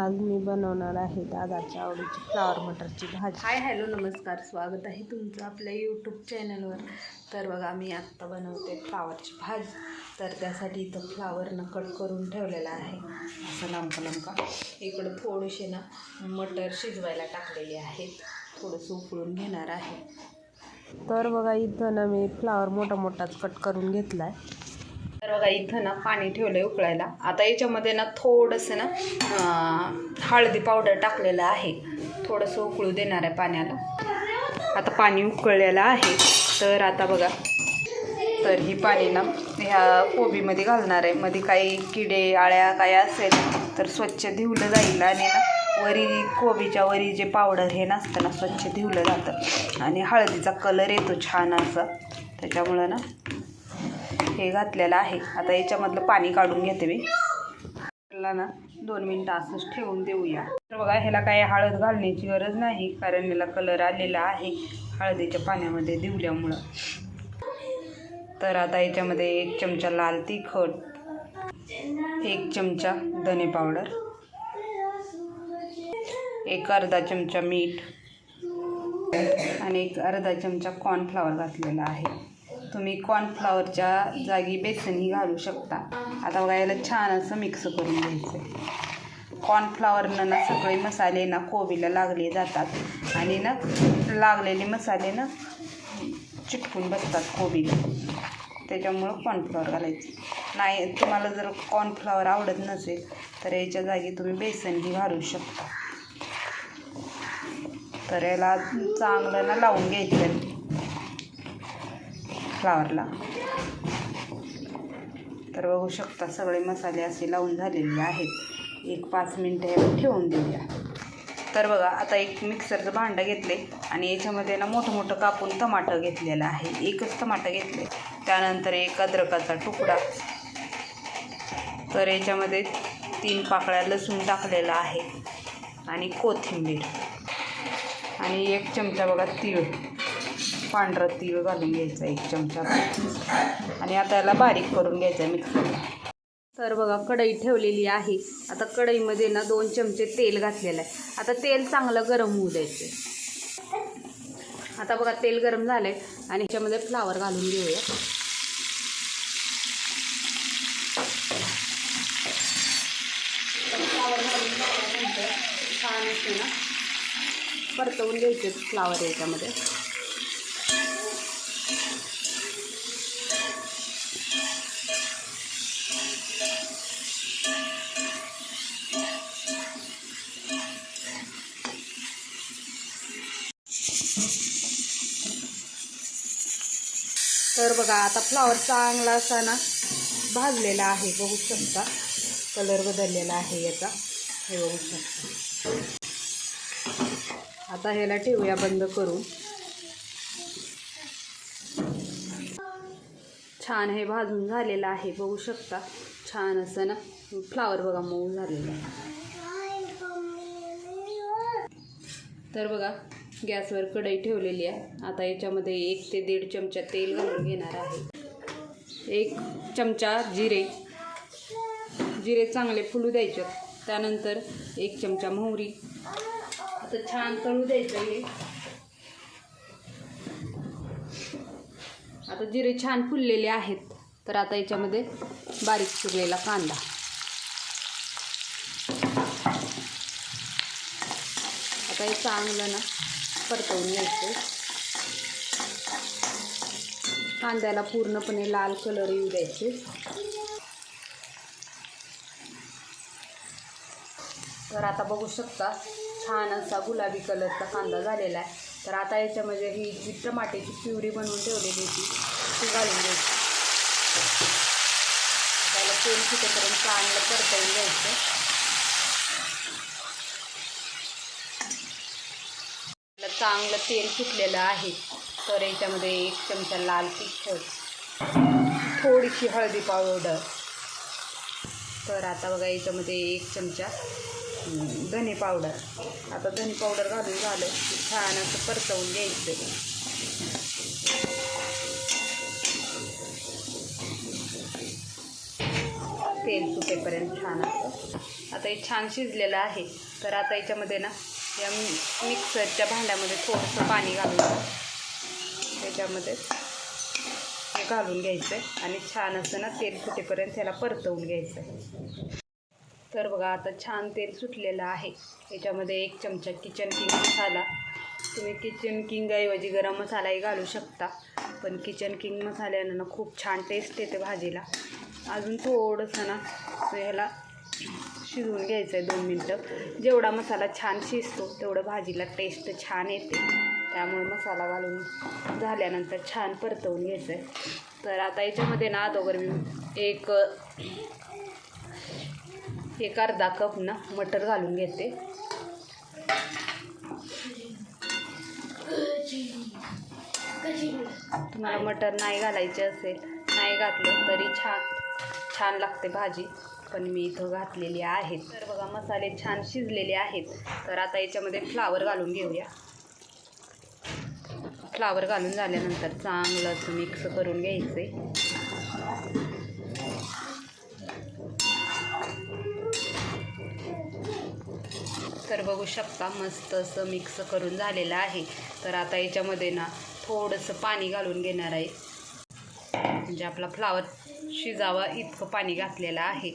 आज मी बनवणार आहे दादाच्या आवडीची फ्लावर मटरची भाजी. हाय हॅलो नमस्कार. स्वागत आहे तुमचं आपल्या यूट्यूब चॅनलवर तर बघा मी आत्ता बनवते फ्लावरची भाजी. तर त्यासाठी इथं फ्लावरनं कट करून ठेवलेला आहे. असं लांबका लांबका. इकडं थोडीशी ना मटर शिजवायला टाकलेली आहेत. थोडंसं उकळून घेणार आहे. तर बघा इथं ना मी फ्लावर मोठा मोठाच कट करून घेतला आहे तर बघा इथं ना पाणी ठेवलं आहे उकळायला. आता याच्यामध्ये ना थोडंसं ना हळदी पावडर टाकलेलं आहे. थोडंसं उकळू देणार आहे पाण्याला. आता पाणी उकळलेलं आहे. तर आता बघा तर ही पाणी ना ह्या कोबीमध्ये घालणार आहे. मध्ये काही किडे आळ्या काय असेल तर स्वच्छ धुवलं जाईल आणि ना वरी कोबीच्या वरी जे पावडर हे नसतं ना स्वच्छ धुवलं जातं. आणि हळदीचा कलर येतो छान असा. त्याच्यामुळं ना हे घातलेलं आहे. आता याच्यामधलं पाणी काढून घेते मी. त्याला ना दोन मिनटं असंच ठेवून देऊया. तर बघा ह्याला काही हळद घालण्याची गरज नाही कारण याला कलर आलेला आहे हळदीच्या पाण्यामध्ये दिवल्यामुळं. तर आता याच्यामध्ये एक चमचा लाल तिखट एक चमचा धने पावडर एक अर्धा चमचा मीठ आणि एक अर्धा चमचा कॉर्नफ्लावर घातलेला आहे. तुम्ही कॉर्नफ्लॉवरच्या जागी बेसनही घालू शकता. आता बघा याला छान असं मिक्स करून घ्यायचं आहे कॉर्नफ्लॉवरनं ना सगळे मसाले ना कोबीला लागले जातात. आणि ना लागलेले मसाले ना चिटकून बसतात कोबीला. त्याच्यामुळं कॉर्नफ्लॉवर घालायचं. नाही तुम्हाला जर कॉर्नफ्लॉवर आवडत नसेल तर याच्या जागी तुम्ही बेसनही घालू शकता. तर याला चांगलं ना लावून घ्यायचं. फ्लावरला. तर बघू शकता सगळे मसाले असे लावून झालेले आहेत. एक पाच मिनटं याला ठेवून देऊया. तर बघा आता एक मिक्सरचं भांडं घेतले आणि याच्यामध्ये ना मोठं मोठं कापून टमाटर घेतलेलं आहे. एकच टमाटर घेतले. त्यानंतर एक अद्रकाचा तुकडा. तर याच्यामध्ये तीन पाकळ्या लसूण टाकलेला आहे आणि कोथिंबीर. आणि एक चमचा बघा तीळ. पांढरं तीळ घालून घ्यायचा एक चमचा. आणि आता याला बारीक करून घ्यायचं आहे मिक्सरला. तर बघा कढई ठेवलेली आहे. आता कढईमध्ये ना दोन चमचे तेल घातलेलं आहे. आता तेल चांगलं गरम होऊ द्यायचं. आता बघा तेल गरम झालं आहे आणि ह्याच्यामध्ये फ्लावर घालून घेऊया. फ्लावर घालून छान ना परतवून घ्यायचे फ्लावर याच्यामध्ये. तर बघा आता फ्लॉवर चांगला असा ना भाजलेला आहे बघू शकता. कलर बदललेला आहे याचा. हे बघू शकता. आता ह्याला ठेवूया बंद करून छान हे भाजून झालेलं आहे बघू शकता. छान असं ना फ्लावर बघा मऊ झालेलं आहे. तर बघा गॅसवर कढई ठेवलेली आहे. आता याच्यामध्ये एक ते दीड चमचा तेल घालून घेणार आहे. एक चमचा जिरे. जिरे चांगले फुलू द्यायचे. त्यानंतर एक चमचा मोहरी. आता छान तळू द्यायचं हे. आता जिरे छान फुललेले आहेत. तर आता याच्यामध्ये बारीक चिरलेला कांदा. आता हे चांगलं ना परतवून घ्यायचं. कांद्याला पूर्णपणे लाल कलर येऊ द्यायचे. तर आता बघू शकता छान असा गुलाबी कलरचा कांदा झालेला आहे. तर आता याच्यामध्ये ही जी टमाट्याची प्युरी बनवून ठेवलेली होती ती घालून द्यायची त्याला तेल सुटेपर्यंत चांगलं परतवून घ्यायचं. चांगलं तेल सुटलेलं आहे. तर याच्यामध्ये एक चमचा लाल तिखट थोडीशी हळदी पावडर. तर आता बघा याच्यामध्ये एक चमचा धने पावडर. आता धने पावडर घालून झालं की छान असं परतवून घ्यायचं. तेल सुटेपर्यंत छान असं. आता हे छान शिजलेलं आहे. तर आता याच्यामध्ये ना या मिक्सरच्या भांड्यामध्ये थोडंसं पाणी घालून त्याच्यामध्ये हे घालून घ्यायचं आहे. आणि छान असं ना तेल सुटेपर्यंत त्याला परतवून घ्यायचं आहे. तर बघा आता छान तेल सुटलेलं आहे. याच्यामध्ये एक चमचा किचन किंग मसाला. तुम्ही किचन किंगऐवजी गरम मसालाही घालू शकता. पण किचन किंग मसाल्यानं ना खूप छान टेस्ट येते भाजीला. अजून थोडंसं ना ह्याला शिजवून घ्यायचं आहे दोन मिनटं. जेवढा मसाला छान शिजतो तेवढं भाजीला टेस्ट छान येते. त्यामुळे मसाला घालून झाल्यानंतर छान परतवून घ्यायचं आहे. तर आता याच्यामध्ये ना अगोदर मी एक एक अर्धा कप ना मटर घालून घेते. तुम्हाला मटर नाही घालायचे असेल नाही घातलं तरी छान छान लागते भाजी. पण मी इथं घातलेली आहेत. तर बघा मसाले छान शिजलेले आहेत. तर आता याच्यामध्ये फ्लावर घालून घेऊया. फ्लावर घालून झाल्यानंतर चांगलंच मिक्स करून घ्यायचं तर बघू शकता मस्त असं मिक्स करून झालेलं आहे. तर आता याच्यामध्ये ना थोडंसं पाणी घालून घेणार आहे. म्हणजे आपला फ्लावर शिजावा इतकं पाणी घातलेलं आहे.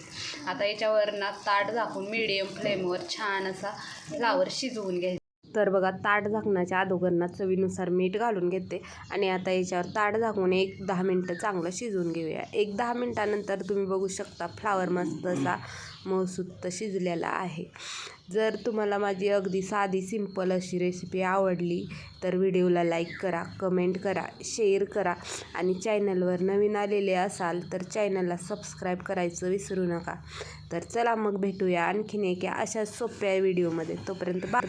आता याच्यावर ना ताट झाकून मिडियम फ्लेमवर छान असा फ्लावर शिजवून घ्यायचा. तर बघा ताट झाकण्याच्या अगोदर ना चवीनुसार मीठ घालून घेते आणि आता याच्यावर ताट झाकून एक दहा मिनटं चांगलं शिजवून घेऊया. एक दहा मिनटानंतर तुम्ही बघू शकता फ्लावर मस्त असा मऊसूत शिजलेला आहे. जर तुम्हाला माझी अगदी साधी सिंपल अशी रेसिपी आवडली तर व्हिडिओला लाईक करा कमेंट करा शेअर करा आणि चॅनलवर नवीन आलेले असाल तर चॅनलला सबस्क्राईब करायचं विसरू नका. तर चला मग भेटूया आणखीन एका अशा सोप्या व्हिडिओमध्ये तोपर्यंत बा